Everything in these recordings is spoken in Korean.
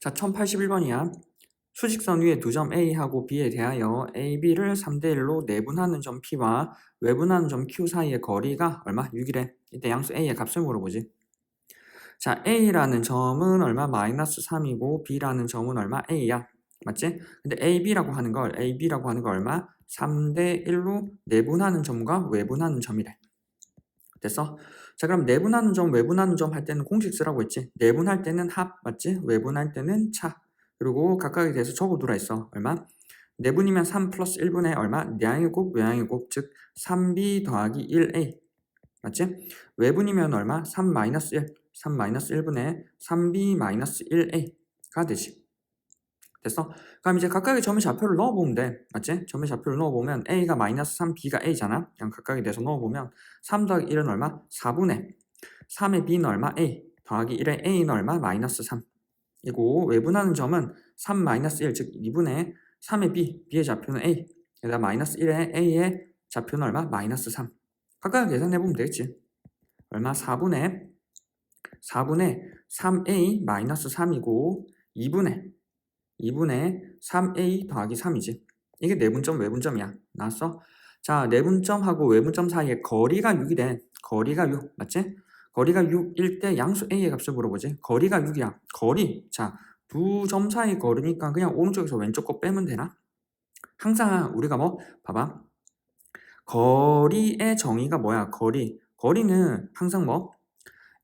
자, 1081번이야. 수직선 위에 두 점 A하고 B에 대하여 A, B를 3대 1로 내분하는 점 P와 외분하는 점 Q 사이의 거리가 얼마? 6이래. 이때 양수 A의 값을 물어보지. 자, A라는 점은 얼마? 마이너스 3이고 B라는 점은 얼마? A야. 맞지? 근데 A, B라고 하는 걸 A, B라고 하는 거 얼마? 3대 1로 내분하는 점과 외분하는 점이래. 됐어? 자, 그럼 내분하는 점, 외분하는 점 할 때는 공식 쓰라고 했지. 내분할 때는 합, 맞지? 외분할 때는 차. 그리고 각각에 대해서 적어두라 했어. 얼마? 내분이면 3 플러스 1분의 얼마? 내양의 곱, 외양의 곱, 즉 3b 더하기 1a. 맞지? 외분이면 얼마? 3 마이너스 1. 3 마이너스 1분의 3b 마이너스 1a가 되지. 됐어? 그럼 이제 각각의 점의 좌표를 넣어보면 돼. 맞지? 점의 좌표를 넣어보면 a가 마이너스 3, b가 a잖아. 그냥 각각에 대해서 넣어보면 3 더하기 1은 얼마? 4분의 3의 b는 얼마? a 더하기 1의 a는 얼마? 마이너스 3. 이고 외분하는 점은 3 마이너스 1, 즉 2분의 3의 b, b의 좌표는 a. 여기다 마이너스 1의 a의 좌표는 얼마? 마이너스 3. 각각 계산해보면 되겠지. 얼마? 4분의 4분의 3a 마이너스 3이고 2분의 2분의 3a 더하기 3이지. 이게 내분점 외분점이야. 나왔어? 자, 내분점하고 외분점 사이의 거리가 6이래. 거리가 6. 맞지? 거리가 6일 때 양수 a의 값을 물어보지. 거리가 6이야. 거리. 자, 두 점 사이 거리니까 그냥 오른쪽에서 왼쪽 거 빼면 되나? 항상 우리가 뭐 봐봐. 거리의 정의가 뭐야? 거리. 거리는 항상 뭐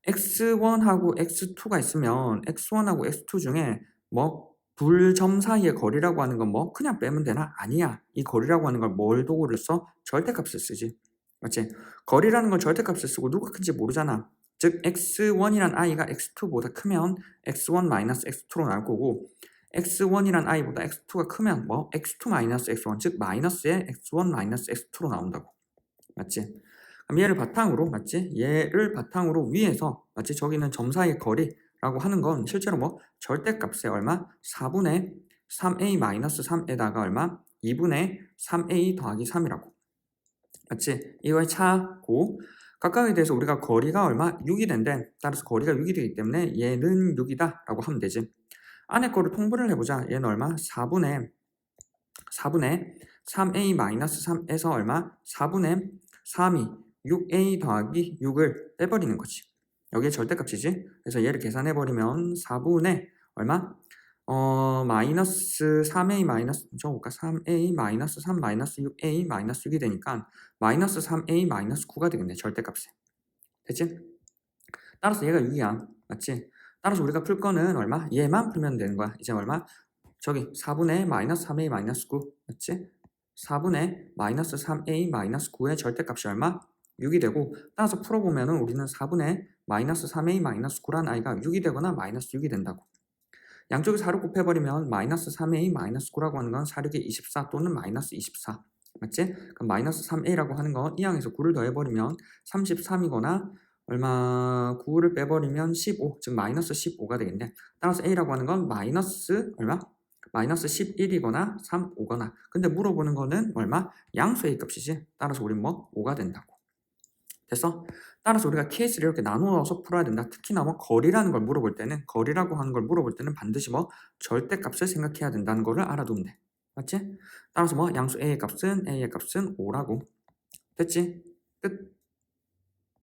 x1하고 x2가 있으면 x1하고 x2 중에 뭐 불점 사이의 거리라고 하는 건 뭐 그냥 빼면 되나? 아니야. 이 거리라고 하는 걸 뭘 도구를 써? 절대값을 쓰지. 맞지? 거리라는 건 절대값을 쓰고 누가 큰지 모르잖아. 즉 x1이란 i가 x2보다 크면 x1-x2로 나올 거고 x1이란 i보다 x2가 크면 뭐 x2-x1 즉 마이너스의 x1-x2로 나온다고. 맞지? 그럼 얘를 바탕으로 맞지? 얘를 바탕으로 위에서 맞지? 저기는 점 사이의 거리 라고 하는 건 실제로 뭐 절대값에 얼마? 4분의 3a-3에다가 얼마? 2분의 3a 더하기 3이라고. 맞지? 이거의 차고 각각에 대해서 우리가 거리가 얼마? 6이 된대. 따라서 거리가 6이 되기 때문에 얘는 6이다 라고 하면 되지. 안에 거를 통분을 해보자. 얘는 얼마? 4분의 4분의 3a-3에서 얼마? 4분의 3이 6a 더하기 6을 빼버리는 거지. 여기에 절대값이지. 그래서 얘를 계산해버리면 4분의 얼마? 어, 마이너스 3a 마이너스, 적어볼까? 3a 마이너스 3 마이너스 6a 마이너스 6이 되니까 마이너스 3a 마이너스 9가 되겠네. 절대값에. 됐지? 따라서 얘가 6이야. 맞지? 따라서 우리가 풀 거는 얼마? 얘만 풀면 되는 거야. 이제 얼마? 저기 4분의 마이너스 3a 마이너스 9. 맞지? 4분의 마이너스 3a 마이너스 9의 절대값이 얼마? 6이 되고 따라서 풀어보면 은 우리는 4분의 마이너스 3a 마이너스 9란 i가 6이 되거나 마이너스 6이 된다고. 양쪽에 4를 곱해버리면 마이너스 3a 마이너스 9라고 하는 건 4력의 24 또는 마이너스 24 맞지? 그럼 마이너스 3a라고 하는 건 이 항에서 9를 더해버리면 33이거나 얼마 9를 빼버리면 15, 즉 마이너스 15가 되겠네. 따라서 a라고 하는 건 마이너스 얼마? 마이너스 11이거나 3, 5거나. 근데 물어보는 거는 얼마? 양수 a 값이지. 따라서 우린 뭐 5가 된다고. 됐어? 따라서 우리가 케이스를 이렇게 나누어서 풀어야 된다. 특히나 뭐 거리라는 걸 물어볼 때는 거리라고 하는 걸 물어볼 때는 반드시 뭐 절대값을 생각해야 된다는 거를 알아두면 돼. 맞지? 따라서 뭐 양수 a의 값은 a의 값은 5라고. 됐지? 끝.